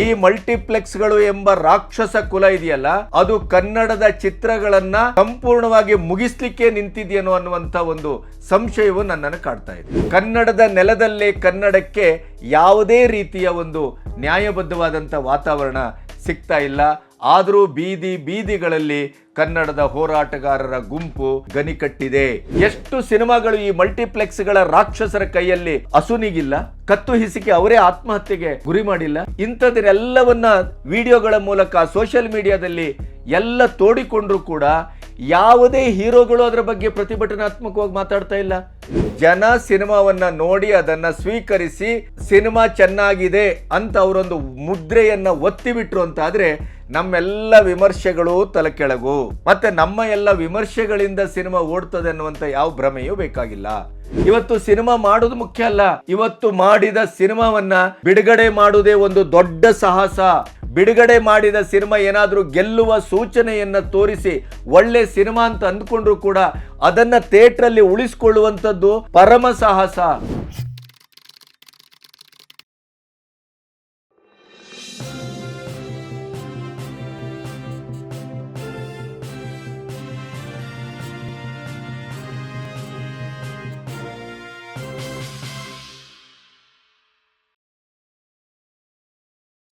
ಈ ಮಲ್ಟಿಪ್ಲೆಕ್ಸ್ಗಳು ಎಂಬ ರಾಕ್ಷಸ ಕುಲ ಇದೆಯಲ್ಲ, ಅದು ಕನ್ನಡದ ಚಿತ್ರಗಳನ್ನ ಸಂಪೂರ್ಣವಾಗಿ ಮುಗಿಸ್ಲಿಕ್ಕೆ ನಿಂತಿದೆಯೇನೋ ಅನ್ನುವಂತ ಒಂದು ಸಂಶಯವು ನನ್ನನ್ನು ಕಾಡ್ತಾ ಇದೆ. ಕನ್ನಡದ ನೆಲದಲ್ಲೇ ಕನ್ನಡಕ್ಕೆ ಯಾವುದೇ ರೀತಿಯ ಒಂದು ನ್ಯಾಯಬದ್ಧವಾದಂಥ ವಾತಾವರಣ ಸಿಗ್ತಾ ಇಲ್ಲ. ಆದರೂ ಬೀದಿ ಬೀದಿಗಳಲ್ಲಿ ಕನ್ನಡದ ಹೋರಾಟಗಾರರ ಗುಂಪು ಗನಿಕಟ್ಟಿದೆ. ಎಷ್ಟು ಸಿನಿಮಾಗಳು ಈ ಮಲ್ಟಿಪ್ಲೆಕ್ಸ್ಗಳ ರಾಕ್ಷಸರ ಕೈಯಲ್ಲಿ ಅಸುನಿಗಿಲ್ಲ, ಕತ್ತು ಹಿಸಿಕೆ ಅವರೇ ಆತ್ಮಹತ್ಯೆಗೆ ಗುರಿ ಮಾಡಿಲ್ಲ. ಇಂಥದ್ರೆಲ್ಲವನ್ನ ವಿಡಿಯೋಗಳ ಮೂಲಕ ಸೋಷಿಯಲ್ ಮೀಡಿಯಾದಲ್ಲಿ ಎಲ್ಲ ತೋಡಿಕೊಂಡ್ರೂ ಕೂಡ ಯಾವುದೇ ಹೀರೋಗಳು ಅದರ ಬಗ್ಗೆ ಪ್ರತಿಭಟನಾತ್ಮಕವಾಗಿ ಮಾತಾಡ್ತಾ ಇಲ್ಲ. ಜನ ಸಿನಿಮಾವನ್ನ ನೋಡಿ ಅದನ್ನ ಸ್ವೀಕರಿಸಿ ಸಿನಿಮಾ ಚೆನ್ನಾಗಿದೆ ಅಂತ ಅವರೊಂದು ಮುದ್ರೆಯನ್ನ ಒತ್ತಿ ಬಿಟ್ರು ಅಂತ ಆದ್ರೆ ನಮ್ಮೆಲ್ಲ ವಿಮರ್ಶೆಗಳು ತಲೆಕೆಳಗು. ಮತ್ತೆ ನಮ್ಮ ಎಲ್ಲ ವಿಮರ್ಶೆಗಳಿಂದ ಸಿನಿಮಾ ಓಡ್ತದೆ ಅನ್ನುವಂತ ಯಾವ ಭ್ರಮೆಯೂ ಬೇಕಾಗಿಲ್ಲ. ಇವತ್ತು ಸಿನಿಮಾ ಮಾಡೋದು ಮುಖ್ಯ ಅಲ್ಲ. ಇವತ್ತು ಮಾಡಿದ ಸಿನಿಮಾವನ್ನ ಬಿಡುಗಡೆ ಮಾಡುವುದೇ ಒಂದು ದೊಡ್ಡ ಸಾಹಸ. ಬಿಡುಗಡೆ ಮಾಡಿದ ಸಿನಿಮಾ ಏನಾದರೂ ಗೆಲ್ಲುವ ಸೂಚನೆಯನ್ನ ತೋರಿಸಿ ಒಳ್ಳೆ ಸಿನಿಮಾ ಅಂತ ಅಂದ್ಕೊಂಡ್ರು ಕೂಡ ಅದನ್ನ ಥಿಯೇಟ್ರಲ್ಲಿ ಉಳಿಸ್ಕೊಳ್ಳುವಂಥದ್ದು ಪರಮ ಸಾಹಸ.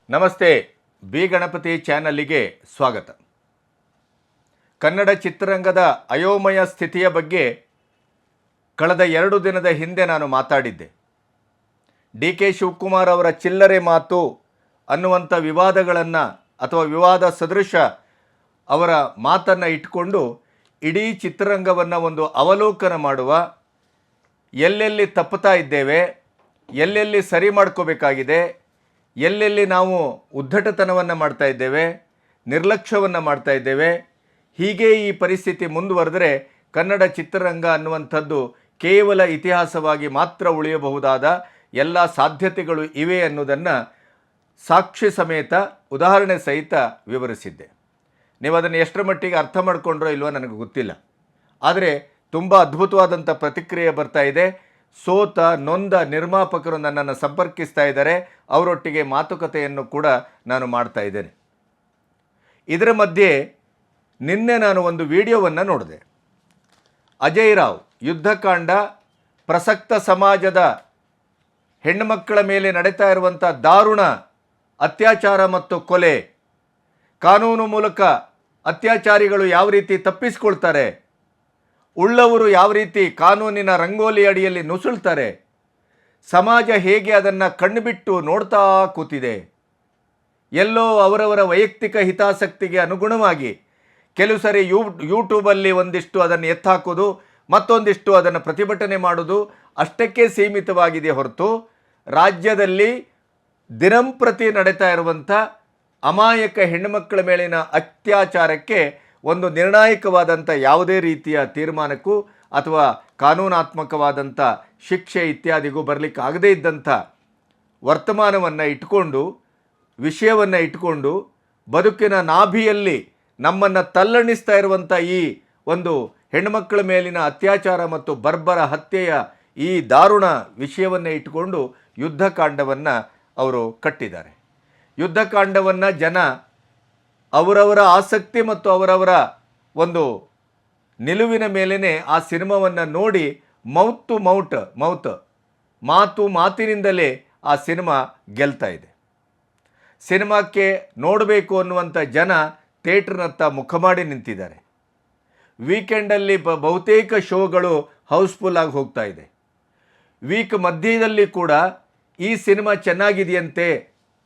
ನಮಸ್ತೆ, ಬಿ ಗಣಪತಿ ಚಾನಲ್ಲಿಗೆ ಸ್ವಾಗತ. ಕನ್ನಡ ಚಿತ್ರರಂಗದ ಅಯೋಮಯ ಸ್ಥಿತಿಯ ಬಗ್ಗೆ ಕಳೆದ ಎರಡು ದಿನದ ಹಿಂದೆ ನಾನು ಮಾತಾಡಿದ್ದೆ. ಡಿ ಕೆ ಶಿವಕುಮಾರ್ ಅವರ ಚಿಲ್ಲರೆ ಮಾತು ಅನ್ನುವಂಥ ವಿವಾದಗಳನ್ನು ಅಥವಾ ವಿವಾದ ಸದೃಶ ಅವರ ಮಾತನ್ನು ಇಟ್ಟುಕೊಂಡು ಇಡೀ ಚಿತ್ರರಂಗವನ್ನು ಒಂದು ಅವಲೋಕನ ಮಾಡುವ ಎಲ್ಲೆಲ್ಲಿ ತಪ್ಪುತ್ತಾ ಇದ್ದೇವೆ, ಎಲ್ಲೆಲ್ಲಿ ಸರಿ ಮಾಡ್ಕೋಬೇಕಾಗಿದೆ ಎಲ್ಲೆಲ್ಲಿ ನಾವು ಉದ್ದಟತನವನ್ನು ಮಾಡ್ತಾ ಇದ್ದೇವೆ, ನಿರ್ಲಕ್ಷ್ಯವನ್ನು ಮಾಡ್ತಾ ಇದ್ದೇವೆ, ಹೀಗೆ ಈ ಪರಿಸ್ಥಿತಿ ಮುಂದುವರೆದರೆ ಕನ್ನಡ ಚಿತ್ರರಂಗ ಅನ್ನುವಂಥದ್ದು ಕೇವಲ ಇತಿಹಾಸವಾಗಿ ಮಾತ್ರ ಉಳಿಯಬಹುದಾದ ಎಲ್ಲ ಸಾಧ್ಯತೆಗಳು ಇವೆ ಅನ್ನೋದನ್ನು ಸಾಕ್ಷಿ ಸಮೇತ ಉದಾಹರಣೆ ಸಹಿತ ವಿವರಿಸಿದ್ದೆ. ನೀವು ಅದನ್ನು ಎಷ್ಟರ ಮಟ್ಟಿಗೆ ಅರ್ಥ ಮಾಡಿಕೊಂಡ್ರೋ ಇಲ್ವೋ ನನಗೆ ಗೊತ್ತಿಲ್ಲ. ಆದರೆ ತುಂಬ ಅದ್ಭುತವಾದಂಥ ಪ್ರತಿಕ್ರಿಯೆ ಬರ್ತಾ ಇದೆ. ಸೋತ ನೊಂದ ನಿರ್ಮಾಪಕರು ನನ್ನನ್ನು ಸಂಪರ್ಕಿಸ್ತಾ ಇದ್ದಾರೆ. ಅವರೊಟ್ಟಿಗೆ ಮಾತುಕತೆಯನ್ನು ಕೂಡ ನಾನು ಮಾಡ್ತಾ ಇದ್ದೇನೆ. ಇದರ ಮಧ್ಯೆ ನಿನ್ನೆ ನಾನು ಒಂದು ವಿಡಿಯೋವನ್ನು ನೋಡಿದೆ. ಅಜಯ್ ರಾವ್ ಯುದ್ಧಕಾಂಡ, ಪ್ರಸಕ್ತ ಸಮಾಜದ ಹೆಣ್ಣುಮಕ್ಕಳ ಮೇಲೆ ನಡೀತಾ ಇರುವಂಥ ದಾರುಣ ಅತ್ಯಾಚಾರ ಮತ್ತು ಕೊಲೆ, ಕಾನೂನು ಮೂಲಕ ಅತ್ಯಾಚಾರಿಗಳು ಯಾವ ರೀತಿ ತಪ್ಪಿಸ್ಕೊಳ್ತಾರೆ ಉಳ್ಳವರು ಯಾವ ರೀತಿ ಕಾನೂನಿನ ರಂಗೋಲಿ ಅಡಿಯಲ್ಲಿ ನುಸುಳ್ತಾರೆ? ಸಮಾಜ ಹೇಗೆ ಅದನ್ನು ಕಣ್ಣಿಬಿಟ್ಟು ನೋಡ್ತಾ ಕೂತಿದೆ? ಎಲ್ಲೋ ಅವರವರ ವೈಯಕ್ತಿಕ ಹಿತಾಸಕ್ತಿಗೆ ಅನುಗುಣವಾಗಿ ಕೆಲವು ಸರಿ ಯೂ, ಯೂಟ್ಯೂಬಲ್ಲಿ ಒಂದಿಷ್ಟು ಅದನ್ನು ಎತ್ತಾಕೋದು ಮತ್ತೊಂದಿಷ್ಟು ಅದನ್ನು ಪ್ರತಿಭಟನೆ ಮಾಡೋದು ಅಷ್ಟಕ್ಕೆ ಸೀಮಿತವಾಗಿದೆ ಹೊರತು ರಾಜ್ಯದಲ್ಲಿ ದಿನಂಪ್ರತಿ ನಡೀತಾ ಇರುವಂಥ ಅಮಾಯಕ ಹೆಣ್ಣುಮಕ್ಕಳ ಮೇಲಿನ ಅತ್ಯಾಚಾರಕ್ಕೆ ಒಂದು ನಿರ್ಣಾಯಕವಾದಂಥ ಯಾವುದೇ ರೀತಿಯ ತೀರ್ಮಾನಕ್ಕೂ ಅಥವಾ ಕಾನೂನಾತ್ಮಕವಾದಂಥ ಶಿಕ್ಷೆ ಇತ್ಯಾದಿಗೂ ಬರಲಿಕ್ಕೆ ಆಗದೇ ಇದ್ದಂಥ ವರ್ತಮಾನವನ್ನು ಇಟ್ಕೊಂಡು, ವಿಷಯವನ್ನು ಇಟ್ಕೊಂಡು, ಬದುಕಿನ ನಾಭಿಯಲ್ಲಿ ನಮ್ಮನ್ನು ತಲ್ಲಣಿಸ್ತಾ ಇರುವಂಥ ಈ ಒಂದು ಹೆಣ್ಣುಮಕ್ಕಳ ಮೇಲಿನ ಅತ್ಯಾಚಾರ ಮತ್ತು ಬರ್ಬರ ಹತ್ಯೆಯ ಈ ದಾರುಣ ವಿಷಯವನ್ನು ಇಟ್ಟುಕೊಂಡು ಯುದ್ಧಕಾಂಡವನ್ನು ಅವರು ಕಟ್ಟಿದ್ದಾರೆ. ಯುದ್ಧಕಾಂಡವನ್ನು ಜನ ಅವರವರ ಆಸಕ್ತಿ ಮತ್ತು ಅವರವರ ಒಂದು ನಿಲುವಿನ ಮೇಲೇ ಆ ಸಿನಿಮಾವನ್ನು ನೋಡಿ ಮೌತ್ ಟು ಮೌಟ್ ಮೌತ್, ಮಾತು ಮಾತಿನಿಂದಲೇ ಆ ಸಿನಿಮಾ ಗೆಲ್ತಾ ಇದೆ. ಸಿನಿಮಾಕ್ಕೆ ನೋಡಬೇಕು ಅನ್ನುವಂಥ ಜನ ಥಿಯೇಟ್ರ್ನತ್ತ ಮುಖ ಮಾಡಿ ನಿಂತಿದ್ದಾರೆ. ವೀಕೆಂಡಲ್ಲಿ ಬ, ಬಹುತೇಕ ಶೋಗಳು ಹೌಸ್ಫುಲ್ ಆಗಿ ಹೋಗ್ತಾ ಇದೆ. ವೀಕ್ ಮಧ್ಯದಲ್ಲಿ ಕೂಡ ಈ ಸಿನಿಮಾ ಚೆನ್ನಾಗಿದೆಯಂತೆ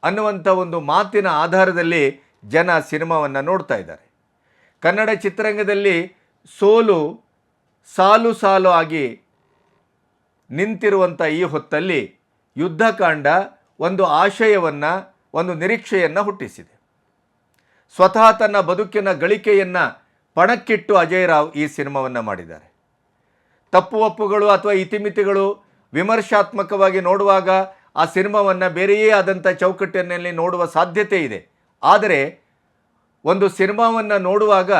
ಅನ್ನುವಂಥ ಒಂದು ಮಾತಿನ ಆಧಾರದಲ್ಲಿ ಜನ ಸಿನಿಮಾವನ್ನು ನೋಡ್ತಾ ಇದ್ದಾರೆ. ಕನ್ನಡ ಚಿತ್ರರಂಗದಲ್ಲಿ ಸೋಲು, ಸಾಲು ಸಾಲು ಆಗಿ ನಿಂತಿರುವಂಥ ಈ ಹೊತ್ತಲ್ಲಿ ಯುದ್ಧಕಾಂಡ ಒಂದು ಆಶಯವನ್ನು, ಒಂದು ನಿರೀಕ್ಷೆಯನ್ನು ಹುಟ್ಟಿಸಿದೆ. ಸ್ವತಃ ತನ್ನ ಬದುಕಿನ ಗಳಿಕೆಯನ್ನು ಪಣಕ್ಕಿಟ್ಟು ಅಜಯ್ ರಾವ್ ಈ ಸಿನಿಮಾವನ್ನು ಮಾಡಿದ್ದಾರೆ. ತಪ್ಪು ಒಪ್ಪುಗಳು ಅಥವಾ ಇತಿಮಿತಿಗಳು ವಿಮರ್ಶಾತ್ಮಕವಾಗಿ ನೋಡುವಾಗ ಆ ಸಿನಿಮಾವನ್ನು ಬೇರೆಯೇ ಆದಂಥ ಚೌಕಟ್ಟಿನಲ್ಲಿ ನೋಡುವ ಸಾಧ್ಯತೆ ಇದೆ. ಆದರೆ ಒಂದು ಸಿನಿಮಾವನ್ನು ನೋಡುವಾಗ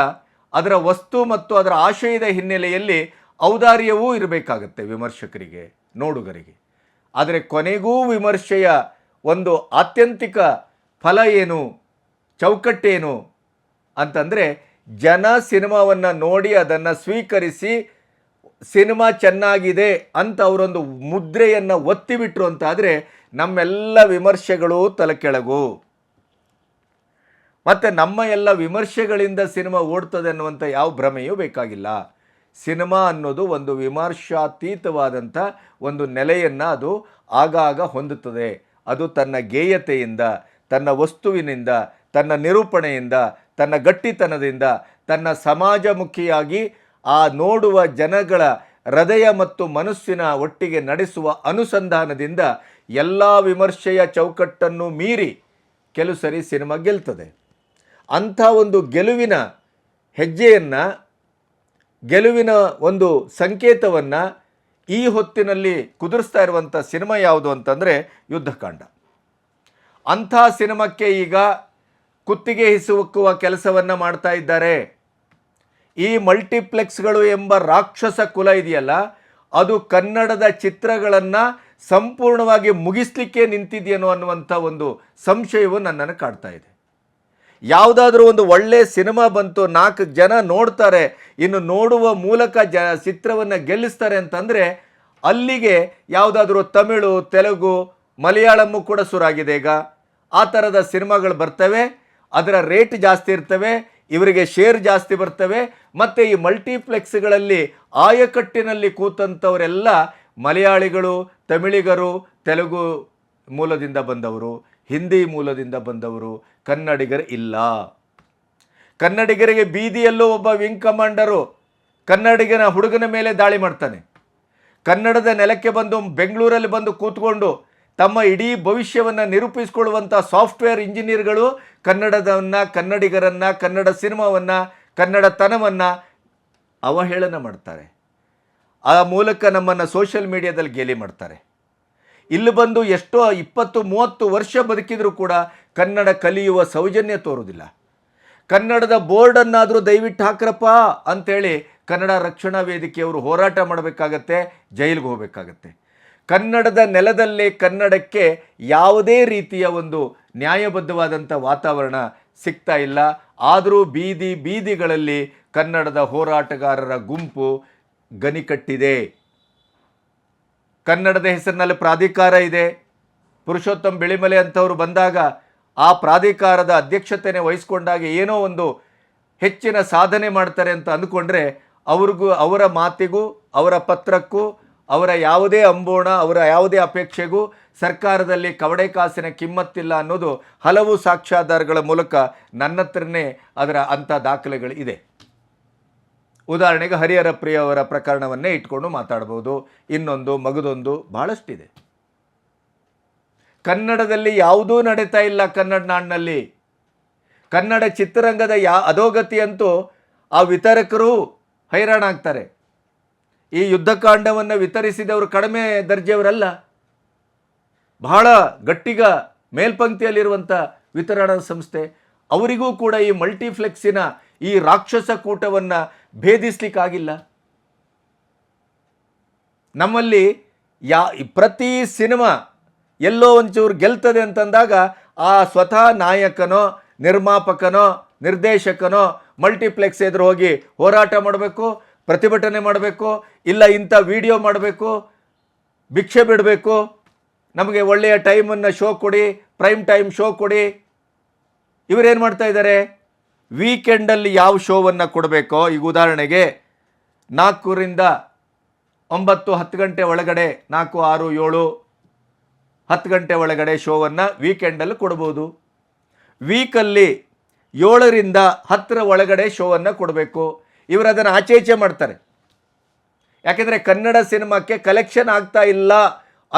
ಅದರ ವಸ್ತು ಮತ್ತು ಅದರ ಆಶಯದ ಹಿನ್ನೆಲೆಯಲ್ಲಿ ಔದಾರ್ಯವೂ ಇರಬೇಕಾಗತ್ತೆ ವಿಮರ್ಶಕರಿಗೆ, ನೋಡುಗರಿಗೆ. ಆದರೆ ಕೊನೆಗೂ ವಿಮರ್ಶೆಯ ಒಂದು ಆತ್ಯಂತಿಕ ಫಲ ಏನು, ಚೌಕಟ್ಟೇನು ಅಂತಂದರೆ ಜನ ಸಿನಿಮಾವನ್ನು ನೋಡಿ ಅದನ್ನು ಸ್ವೀಕರಿಸಿ ಸಿನಿಮಾ ಚೆನ್ನಾಗಿದೆ ಅಂತ ಅವರೊಂದು ಮುದ್ರೆಯನ್ನು ಒತ್ತಿಬಿಟ್ರು ಅಂತಾದರೆ ನಮ್ಮೆಲ್ಲ ವಿಮರ್ಶೆಗಳು ತಲೆಕೆಳಗು ಮತ್ತು ನಮ್ಮ ಎಲ್ಲ ವಿಮರ್ಶೆಗಳಿಂದ ಸಿನಿಮಾ ಓಡ್ತದೆ ಅನ್ನುವಂಥ ಯಾವ ಭ್ರಮೆಯೂ ಬೇಕಾಗಿಲ್ಲ. ಸಿನಿಮಾ ಅನ್ನೋದು ಒಂದು ವಿಮರ್ಶಾತೀತವಾದಂಥ ಒಂದು ನೆಲೆಯನ್ನು ಅದು ಆಗಾಗ ಹೊಂದುತ್ತದೆ. ಅದು ತನ್ನ ಗೇಯತೆಯಿಂದ, ತನ್ನ ವಸ್ತುವಿನಿಂದ, ತನ್ನ ನಿರೂಪಣೆಯಿಂದ, ತನ್ನ ಗಟ್ಟಿತನದಿಂದ, ತನ್ನ ಸಮಾಜಮುಖಿಯಾಗಿ ಆ ನೋಡುವ ಜನಗಳ ಹೃದಯ ಮತ್ತು ಮನಸ್ಸಿನ ಒಟ್ಟಿಗೆ ನಡೆಸುವ ಅನುಸಂಧಾನದಿಂದ ಎಲ್ಲ ವಿಮರ್ಶೆಯ ಚೌಕಟ್ಟನ್ನು ಮೀರಿ ಕೆಲವು ಸರಿ ಸಿನಿಮಾ ಗೆಲ್ತದೆ. ಅಂಥ ಒಂದು ಗೆಲುವಿನ ಹೆಜ್ಜೆಯನ್ನು, ಗೆಲುವಿನ ಒಂದು ಸಂಕೇತವನ್ನು ಈ ಹೊತ್ತಿನಲ್ಲಿ ಕುದುರಿಸ್ತಾ ಇರುವಂಥ ಸಿನಿಮಾ ಯಾವುದು ಅಂತಂದರೆ ಯುದ್ಧಕಾಂಡ. ಅಂಥ ಸಿನಿಮಾಕ್ಕೆ ಈಗ ಕುತ್ತಿಗೆ ಹಿಸುಕುವ ಕೆಲಸವನ್ನು ಮಾಡ್ತಾ ಇದ್ದಾರೆ. ಈ ಮಲ್ಟಿಪ್ಲೆಕ್ಸ್ಗಳು ಎಂಬ ರಾಕ್ಷಸ ಕುಲ ಇದೆಯಲ್ಲ, ಅದು ಕನ್ನಡದ ಚಿತ್ರಗಳನ್ನು ಸಂಪೂರ್ಣವಾಗಿ ಮುಗಿಸ್ಲಿಕ್ಕೆ ನಿಂತಿದೆಯೇನೋ ಅನ್ನುವಂಥ ಒಂದು ಸಂಶಯವು ನನ್ನನ್ನು ಕಾಡ್ತಾ ಇದೆ. ಯಾವುದಾದ್ರೂ ಒಂದು ಒಳ್ಳೆ ಸಿನಿಮಾ ಬಂತು, ನಾಲ್ಕು ಜನ ನೋಡ್ತಾರೆ, ಇನ್ನು ನೋಡುವ ಮೂಲಕ ಜ, ಚಿತ್ರವನ್ನು ಗೆಲ್ಲಿಸ್ತಾರೆ ಅಂತಂದರೆ ಅಲ್ಲಿಗೆ ಯಾವುದಾದ್ರೂ ತಮಿಳು, ತೆಲುಗು, ಮಲಯಾಳಮ್ಮು ಕೂಡ ಸುರಾಗಿದೆ ಈಗ. ಆ ಥರದ ಸಿನಿಮಾಗಳು ಬರ್ತವೆ, ಅದರ ರೇಟ್ ಜಾಸ್ತಿ ಇರ್ತವೆ, ಇವರಿಗೆ ಶೇರ್ ಜಾಸ್ತಿ ಬರ್ತವೆ, ಮತ್ತು ಈ ಮಲ್ಟಿಪ್ಲೆಕ್ಸ್ಗಳಲ್ಲಿ ಆಯಕಟ್ಟಿನಲ್ಲಿ ಕೂತಂಥವರೆಲ್ಲ ಮಲಯಾಳಿಗಳು, ತಮಿಳಿಗರು, ತೆಲುಗು ಮೂಲದಿಂದ ಬಂದವರು. ಹಿಂದಿ ಮೂಲದಿಂದ ಬಂದವರು ಕನ್ನಡಿಗರು ಇಲ್ಲ. ಕನ್ನಡಿಗರಿಗೆ ಬೀದಿಯಲ್ಲೂ ಒಬ್ಬ ವಿಂಗ್ ಕಮಾಂಡರು ಕನ್ನಡಿಗನ ಹುಡುಗನ ಮೇಲೆ ದಾಳಿ ಮಾಡ್ತಾನೆ. ಕನ್ನಡದ ನೆಲಕ್ಕೆ ಬಂದು ಬೆಂಗಳೂರಲ್ಲಿ ಬಂದು ಕೂತ್ಕೊಂಡು ತಮ್ಮ ಇಡೀ ಭವಿಷ್ಯವನ್ನು ನಿರೂಪಿಸಿಕೊಳ್ಳುವಂಥ ಸಾಫ್ಟ್ವೇರ್ ಇಂಜಿನಿಯರ್ಗಳು ಕನ್ನಡದವನ್ನು ಕನ್ನಡಿಗರನ್ನು, ಕನ್ನಡ ಸಿನಿಮಾವನ್ನು, ಕನ್ನಡತನವನ್ನು ಅವಹೇಳನ ಮಾಡ್ತಾರೆ. ಆ ಮೂಲಕ ನಮ್ಮನ್ನು ಸೋಷಿಯಲ್ ಮೀಡಿಯಾದಲ್ಲಿ ಗೇಲಿ ಮಾಡ್ತಾರೆ. ಇಲ್ಲಿ ಬಂದು ಎಷ್ಟೋ ಇಪ್ಪತ್ತು, ಮೂವತ್ತು ವರ್ಷ ಬದುಕಿದರೂ ಕೂಡ ಕನ್ನಡ ಕಲಿಯುವ ಸೌಜನ್ಯ ತೋರುವುದಿಲ್ಲ. ಕನ್ನಡದ ಬೋರ್ಡನ್ನಾದರೂ ದಯವಿಟ್ಟು ಹಾಕ್ರಪ್ಪ ಅಂಥೇಳಿ ಕನ್ನಡ ರಕ್ಷಣಾ ವೇದಿಕೆಯವರು ಹೋರಾಟ ಮಾಡಬೇಕಾಗತ್ತೆ, ಜೈಲಿಗೆ ಹೋಗಬೇಕಾಗತ್ತೆ. ಕನ್ನಡದ ನೆಲದಲ್ಲೇ ಕನ್ನಡಕ್ಕೆ ಯಾವುದೇ ರೀತಿಯ ಒಂದು ನ್ಯಾಯಬದ್ಧವಾದಂಥ ವಾತಾವರಣ ಸಿಗ್ತಾ ಇಲ್ಲ. ಆದರೂ ಬೀದಿ ಬೀದಿಗಳಲ್ಲಿ ಕನ್ನಡದ ಹೋರಾಟಗಾರರ ಗುಂಪು ಗನಿಕಟ್ಟಿದೆ. ಕನ್ನಡದ ಹೆಸರಿನಲ್ಲಿ ಪ್ರಾಧಿಕಾರ ಇದೆ. ಪುರುಷೋತ್ತಮ್ ಬಿಳಿಮಲೆ ಅಂಥವ್ರು ಬಂದಾಗ ಆ ಪ್ರಾಧಿಕಾರದ ಅಧ್ಯಕ್ಷತೆಯನ್ನು ವಹಿಸ್ಕೊಂಡಾಗ ಏನೋ ಒಂದು ಹೆಚ್ಚಿನ ಸಾಧನೆ ಮಾಡ್ತಾರೆ ಅಂತ ಅಂದ್ಕೊಂಡ್ರೆ ಅವ್ರಿಗೂ ಅವರ ಮಾತಿಗೂ, ಅವರ ಪತ್ರಕ್ಕೂ, ಅವರ ಯಾವುದೇ ಅಂಬೋಣ, ಅವರ ಯಾವುದೇ ಅಪೇಕ್ಷೆಗೂ ಸರ್ಕಾರದಲ್ಲಿ ಕವಡೆ ಕಾಸಿನ ಕಿಮ್ಮತ್ತಿಲ್ಲ ಅನ್ನೋದು ಹಲವು ಸಾಕ್ಷ್ಯಾಧಾರಗಳ ಮೂಲಕ ನನ್ನ ಹತ್ರನೇ ಅದರ ಅಂಥ ದಾಖಲೆಗಳು ಇದೆ ಉದಾಹರಣೆಗೆ ಹರಿಹರ ಪ್ರಿಯವರ ಪ್ರಕರಣವನ್ನೇ ಇಟ್ಕೊಂಡು ಮಾತಾಡ್ಬೋದು. ಇನ್ನೊಂದು ಮಗದೊಂದು ಬಹಳಷ್ಟಿದೆ. ಕನ್ನಡದಲ್ಲಿ ಯಾವುದೂ ನಡೀತಾ ಇಲ್ಲ ಕನ್ನಡ ನಾಡಿನಲ್ಲಿ. ಕನ್ನಡ ಚಿತ್ರರಂಗದ ಯಾ ಅಧೋಗತಿಯಂತೂ ಆ ವಿತರಕರು ಹೈರಾಣಾಗ್ತಾರೆ ಈ ಯುದ್ಧಕಾಂಡವನ್ನು ವಿತರಿಸಿದವರು ಕಡಿಮೆ ದರ್ಜೆಯವರಲ್ಲ. ಬಹಳ ಗಟ್ಟಿಗ ಮೇಲ್ಪಂಕ್ತಿಯಲ್ಲಿರುವಂಥ ವಿತರಣಾ ಸಂಸ್ಥೆ ಅವರಿಗೂ ಕೂಡ ಈ ಮಲ್ಟಿಫ್ಲೆಕ್ಸಿನ ಈ ರಾಕ್ಷಸ ಕೂಟವನ್ನು ಭೇದಿಸ್ಲಿಕ್ಕಾಗಿಲ್ಲ. ನಮ್ಮಲ್ಲಿ ಯಾ ಪ್ರತಿ ಸಿನಿಮಾ ಎಲ್ಲೋ ಒಂಚೂರು ಗೆಲ್ತದೆ ಅಂತಂದಾಗ ಆ ಸ್ವತಃ ನಾಯಕನೋ, ನಿರ್ಮಾಪಕನೋ, ನಿರ್ದೇಶಕನೋ ಮಲ್ಟಿಪ್ಲೆಕ್ಸ್ ಎದುರು ಹೋಗಿ ಹೋರಾಟ ಮಾಡಬೇಕು, ಪ್ರತಿಭಟನೆ ಮಾಡಬೇಕು, ಇಲ್ಲ ಇಂಥ ವಿಡಿಯೋ ಮಾಡಬೇಕು, ಭಿಕ್ಷೆ ಬಿಡಬೇಕು, ನಮಗೆ ಒಳ್ಳೆಯ ಟೈಮನ್ನು ಶೋ ಕೊಡಿ, ಪ್ರೈಮ್ ಟೈಮ್ ಶೋ ಕೊಡಿ ಇವರೇನು ಮಾಡ್ತಾ ಇದ್ದಾರೆ ವೀಕೆಂಡಲ್ಲಿ ಯಾವ ಶೋವನ್ನು ಕೊಡಬೇಕೋ, ಈಗ ಉದಾಹರಣೆಗೆ ನಾಲ್ಕರಿಂದ ಒಂಬತ್ತು, ಹತ್ತು ಗಂಟೆ ಒಳಗಡೆ, ನಾಲ್ಕು, ಆರು, ಏಳು, ಹತ್ತು ಗಂಟೆ ಒಳಗಡೆ ಶೋವನ್ನು ವೀಕೆಂಡಲ್ಲಿ ಕೊಡ್ಬೋದು. ವೀಕಲ್ಲಿ ಏಳರಿಂದ ಹತ್ತರ ಒಳಗಡೆ ಶೋವನ್ನು ಕೊಡಬೇಕು. ಇವರು ಅದನ್ನು ಆಚೆ ಈಚೆ ಮಾಡ್ತಾರೆ. ಯಾಕೆಂದರೆ ಕನ್ನಡ ಸಿನಿಮಾಕ್ಕೆ ಕಲೆಕ್ಷನ್ ಆಗ್ತಾ ಇಲ್ಲ.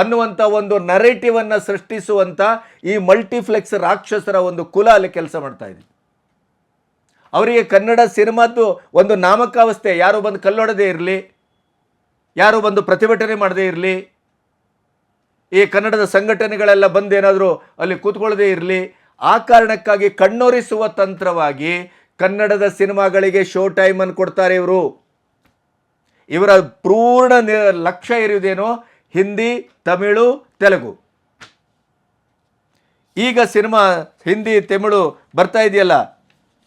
ಅನ್ನುವಂಥ ಒಂದು ನರೇಟಿವನ್ನು ಸೃಷ್ಟಿಸುವಂಥ ಈ ಮಲ್ಟಿಫ್ಲೆಕ್ಸ್ ರಾಕ್ಷಸರ ಒಂದು ಕುಲ ಅಲ್ಲಿ ಕೆಲಸ ಮಾಡ್ತಾ ಇದೆ. ಅವರಿಗೆ ಕನ್ನಡ ಸಿನಿಮಾದ್ದು ಒಂದು ನಾಮಕಾವಸ್ಥೆ, ಯಾರು ಬಂದು ಕಲ್ಲೊಡದೇ ಇರಲಿ, ಯಾರು ಬಂದು ಪ್ರತಿಭಟನೆ ಮಾಡದೇ ಇರಲಿ, ಈ ಕನ್ನಡದ ಸಂಘಟನೆಗಳೆಲ್ಲ ಬಂದು ಏನಾದರೂ ಅಲ್ಲಿ ಕೂತ್ಕೊಳ್ಳದೇ ಇರಲಿ, ಆ ಕಾರಣಕ್ಕಾಗಿ ಕಣ್ಣೊರಿಸುವ ತಂತ್ರವಾಗಿ ಕನ್ನಡದ ಸಿನಿಮಾಗಳಿಗೆ ಶೋ ಟೈಮನ್ನು ಕೊಡ್ತಾರೆ ಇವರು. ಇವರ ಪೂರ್ಣ ಲಕ್ಷ್ಯ ಇರುವುದೇನೋ? ಹಿಂದಿ, ತಮಿಳು, ತೆಲುಗು. ಈಗ ಸಿನಿಮಾ ಹಿಂದಿ, ತಮಿಳು ಬರ್ತಾ ಇದೆಯಲ್ಲ?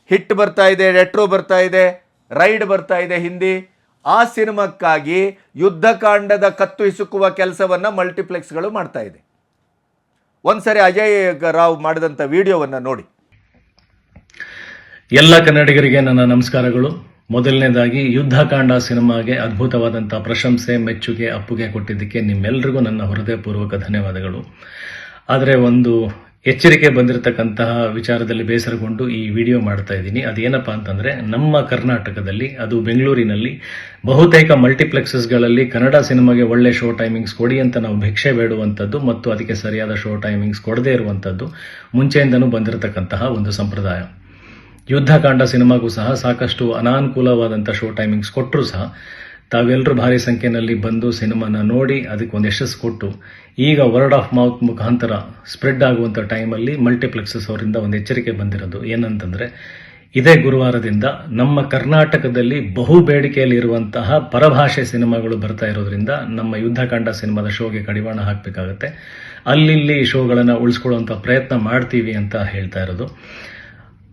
ಹಿಟ್ ಬರ್ತಾ ಇದೆ, ರೆಟ್ರೋ ಬರ್ತಾ ಇದೆ, ರೈಡ್ ಬರ್ತಾ ಇದೆ ಹಿಂದಿ. ಆ ಸಿನಿಮಾಕ್ಕಾಗಿ ಯುದ್ಧಕಾಂಡದ ಕತ್ತು ಹಿಸುಕುವ ಕೆಲಸವನ್ನು ಮಲ್ಟಿಪ್ಲೆಕ್ಸ್ಗಳು ಮಾಡ್ತಾ ಇದೆ. ಒಂದ್ಸರಿ ಅಜಯ್ ರಾವ್ ಮಾಡಿದಂಥ ವಿಡಿಯೋವನ್ನು ನೋಡಿ. ಎಲ್ಲ ಕನ್ನಡಿಗರಿಗೆ ನನ್ನ ನಮಸ್ಕಾರಗಳು. ಮೊದಲನೇದಾಗಿ ಯುದ್ಧಕಾಂಡ ಸಿನಿಮಾಗೆ ಅದ್ಭುತವಾದಂಥ ಪ್ರಶಂಸೆ, ಮೆಚ್ಚುಗೆ, ಅಪ್ಪುಗೆ ಕೊಟ್ಟಿದ್ದಕ್ಕೆ ನಿಮ್ಮೆಲ್ರಿಗೂ ನನ್ನ ಹೃದಯಪೂರ್ವಕ ಧನ್ಯವಾದಗಳು. ಆದರೆ ಒಂದು ಎಚ್ಚರಿಕೆ ಬಂದಿರತಕ್ಕಂತಹ ವಿಚಾರದಲ್ಲಿ ಬೇಸರಗೊಂಡು ಈ ವಿಡಿಯೋ ಮಾಡ್ತಾ ಇದ್ದೀನಿ. ಅದೇನಪ್ಪ ಅಂತಂದ್ರೆ, ನಮ್ಮ ಕರ್ನಾಟಕದಲ್ಲಿ, ಅದು ಬೆಂಗಳೂರಿನಲ್ಲಿ, ಬಹುತೇಕ ಮಲ್ಟಿಪ್ಲೆಕ್ಸಸ್ಗಳಲ್ಲಿ ಕನ್ನಡ ಸಿನಿಮಾಗೆ ಒಳ್ಳೆ ಶೋ ಟೈಮಿಂಗ್ಸ್ ಕೊಡಿ ಅಂತ ನಾವು ಭಿಕ್ಷೆ ಬೇಡುವಂಥದ್ದು ಮತ್ತು ಅದಕ್ಕೆ ಸರಿಯಾದ ಶೋ ಟೈಮಿಂಗ್ಸ್ ಕೊಡದೇ ಇರುವಂಥದ್ದು ಮುಂಚೆಯಿಂದನೂ ಬಂದಿರತಕ್ಕಂತಹ ಒಂದು ಸಂಪ್ರದಾಯ. ಯುದ್ಧಕಾಂಡ ಸಿನಿಮಾಗೂ ಸಹ ಸಾಕಷ್ಟು ಅನಾನುಕೂಲವಾದಂಥ ಶೋ ಟೈಮಿಂಗ್ಸ್ ಕೊಟ್ಟರು ಸಹ ತಾವೆಲ್ಲರೂ ಭಾರಿ ಸಂಖ್ಯೆಯಲ್ಲಿ ಬಂದು ಸಿನಿಮಾನ ನೋಡಿ ಅದಕ್ಕೆ ಒಂದು ಯಶಸ್ಸು ಕೊಟ್ಟು ಈಗ ವರ್ಡ್ ಆಫ್ ಮೌತ್ ಮುಖಾಂತರ ಸ್ಪ್ರೆಡ್ ಆಗುವಂಥ ಟೈಮಲ್ಲಿ ಮಲ್ಟಿಪ್ಲೆಕ್ಸಸ್ ಅವರಿಂದ ಒಂದು ಎಚ್ಚರಿಕೆ ಬಂದಿರೋದು. ಏನಂತಂದರೆ, ಇದೇ ಗುರುವಾರದಿಂದ ನಮ್ಮ ಕರ್ನಾಟಕದಲ್ಲಿ ಬಹು ಬೇಡಿಕೆಯಲ್ಲಿ ಇರುವಂತಹ ಪರಭಾಷೆ ಸಿನಿಮಾಗಳು ಬರ್ತಾ ಇರೋದ್ರಿಂದ ನಮ್ಮ ಯುದ್ಧಕಾಂಡ ಸಿನಿಮಾದ ಶೋಗೆ ಕಡಿವಾಣ ಹಾಕಬೇಕಾಗತ್ತೆ. ಅಲ್ಲಿಲ್ಲಿ ಶೋಗಳನ್ನು ಉಳಿಸ್ಕೊಳ್ಳುವಂಥ ಪ್ರಯತ್ನ ಮಾಡ್ತೀವಿ ಅಂತ ಹೇಳ್ತಾ ಇರೋದು.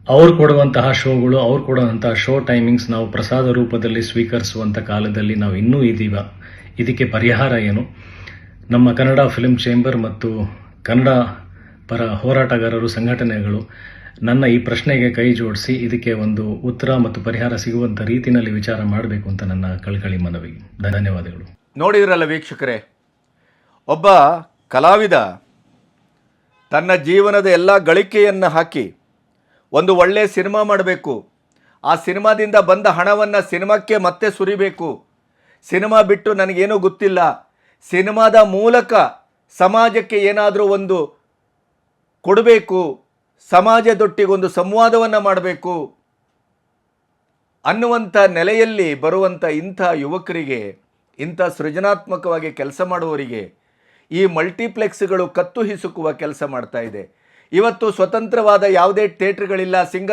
ಅವ್ರು ಕೊಡುವಂತಹ ಶೋಗಳು, ಅವ್ರು ಕೊಡುವಂತಹ ಶೋ ಟೈಮಿಂಗ್ಸ್ ನಾವು ಪ್ರಸಾದ ರೂಪದಲ್ಲಿ ಸ್ವೀಕರಿಸುವಂಥ ಕಾಲದಲ್ಲಿ ನಾವು ಇನ್ನೂ ಇದ್ದೀವ ಇದಕ್ಕೆ ಪರಿಹಾರ ಏನು? ನಮ್ಮ ಕನ್ನಡ ಫಿಲ್ಮ್ ಚೇಂಬರ್ ಮತ್ತು ಕನ್ನಡ ಪರ ಹೋರಾಟಗಾರರು, ಸಂಘಟನೆಗಳು ನನ್ನ ಈ ಪ್ರಶ್ನೆಗೆ ಕೈ ಜೋಡಿಸಿ ಇದಕ್ಕೆ ಒಂದು ಉತ್ತರ ಮತ್ತು ಪರಿಹಾರ ಸಿಗುವಂಥ ರೀತಿಯಲ್ಲಿ ವಿಚಾರ ಮಾಡಬೇಕು ಅಂತ ನನ್ನ ಕಳಕಳಿ ಮನವಿ. ಧನ್ಯವಾದಗಳು. ನೋಡಿದ್ರಲ್ಲ ವೀಕ್ಷಕರೇ, ಒಬ್ಬ ಕಲಾವಿದ ತನ್ನ ಜೀವನದ ಎಲ್ಲ ಗಳಿಕೆಯನ್ನು ಹಾಕಿ ಒಂದು ಒಳ್ಳೆಯ ಸಿನಿಮಾ ಮಾಡಬೇಕು. ಆ ಸಿನಿಮಾದಿಂದ ಬಂದ ಹಣವನ್ನು ಸಿನಿಮಾಕ್ಕೆ ಮತ್ತೆ ಸುರಿಬೇಕು. ಸಿನಿಮಾ ಬಿಟ್ಟು ನನಗೇನೂ ಗೊತ್ತಿಲ್ಲ. ಸಿನಿಮಾದ ಮೂಲಕ ಸಮಾಜಕ್ಕೆ ಏನಾದರೂ ಒಂದು ಕೊಡಬೇಕು. ಸಮಾಜದೊಟ್ಟಿಗೊಂದು ಸಂವಾದವನ್ನು ಮಾಡಬೇಕು. ಅನ್ನುವಂಥ ನೆಲೆಯಲ್ಲಿ ಬರುವಂಥ ಇಂಥ ಯುವಕರಿಗೆ, ಇಂಥ ಸೃಜನಾತ್ಮಕವಾಗಿ ಕೆಲಸ ಮಾಡುವವರಿಗೆ ಈ ಮಲ್ಟಿಪ್ಲೆಕ್ಸ್ಗಳು ಕತ್ತು ಹಿಸುಕುವ ಕೆಲಸ ಮಾಡ್ತಾ ಇದೆ. ಇವತ್ತು ಸ್ವತಂತ್ರವಾದ ಯಾವುದೇ ಥಿಯೇಟ್ರ್ಗಳಿಲ್ಲ ಸಿಂಗಲ್